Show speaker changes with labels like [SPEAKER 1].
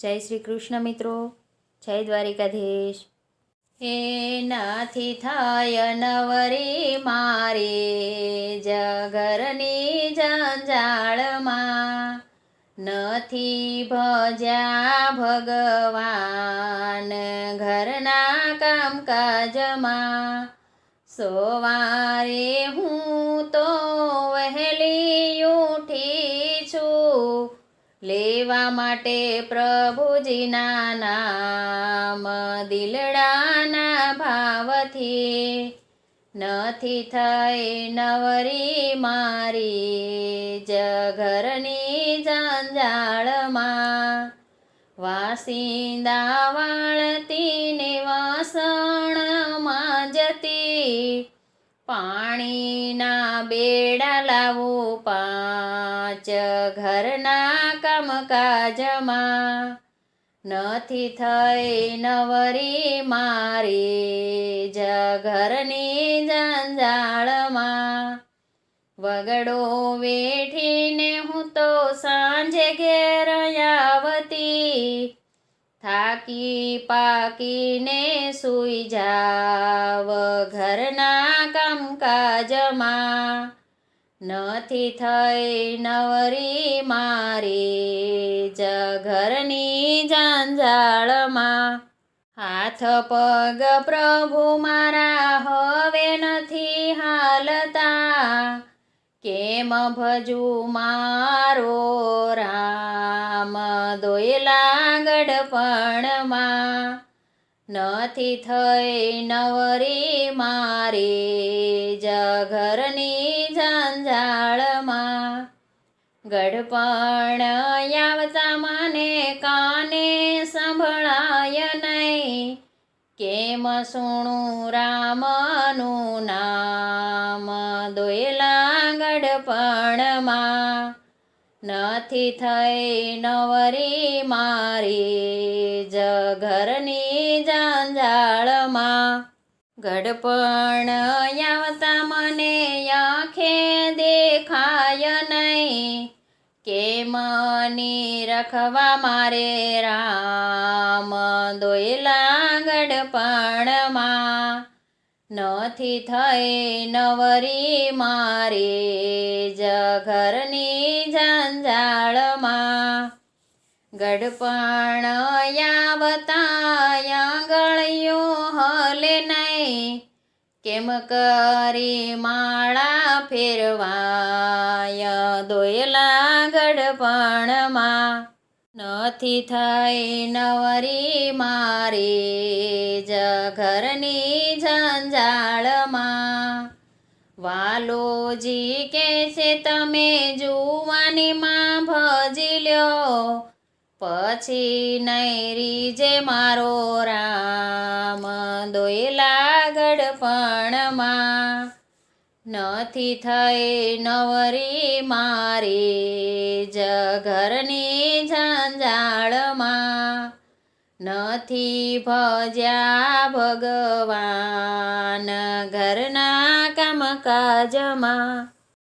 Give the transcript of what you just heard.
[SPEAKER 1] જય શ્રી કૃષ્ણ મિત્રો. જય દ્વારિકાધીશ. હે નાથી થાય નવરી મારે જગરની જંજાળમાં. નથી ભજ્યા ભગવાન ઘરના કામકાજમાં. સોવારે હું તો વહેલી ઉઠી લેવા માટે પ્રભુજીના નામ દિલડાના ભાવથી. નથી થઈ નવરી મારી જઘરની જંજાળમાં. વાસિંદા વાળતીને વાસણમાં જતી પાણીના બેડા લાવું પાંચ ઘરના કામકાજમાં નથી થઈ નવરી મારી જઘરની જંજાળમાં. વગડો વેઠીને હું તો સાંજે ઘેર આવતી, થાકી પાકીને સૂઈ જાવ ઘરના કામકાજમાં. નથી થઈ નવરી મારી જઘરની જંજાળમાં હાથ પગ પ્રભુ મારા હવે નથી હાલતા. કેમ ભજુ મારો રામ દોયલા ગડપણમાં નથી થઈ નવરી મારી જઘરની ગડપણ આવતા મને કાને સંભળાય નહીં. કેમ સુણું રામનું નામ? દોયલા ગઢપણમાં નથી થઈ નવરી મારી જઘરની જંજાળમાં. ગઢપણ આવતા મને આંખે દેખાય કેમ રખવા મારે રામ? દોયલા ગડપણમાં નથી થઈ નવરી મારે જઘરની ઝંઝાળમાં. ગઢપણ યાવતા ગળ્યો હલે નહીં. કેમ કરી માળા ફેરવાય? દોયલા ગડપણમાં નથી થઈ નવરી મારી જ ઘરની ઝંઝાળમાં. વાલોજી કે છે, તમે જુવાનીમાં ભજી લ્યો પછી નૈરી જે મારો રામ. દોયલા ગડપણમાં નથી થઈ નવરી મારી જઘરની જંજાળમાં નથી ભજ્યા ભગવાન ઘરના કામકાજમાં.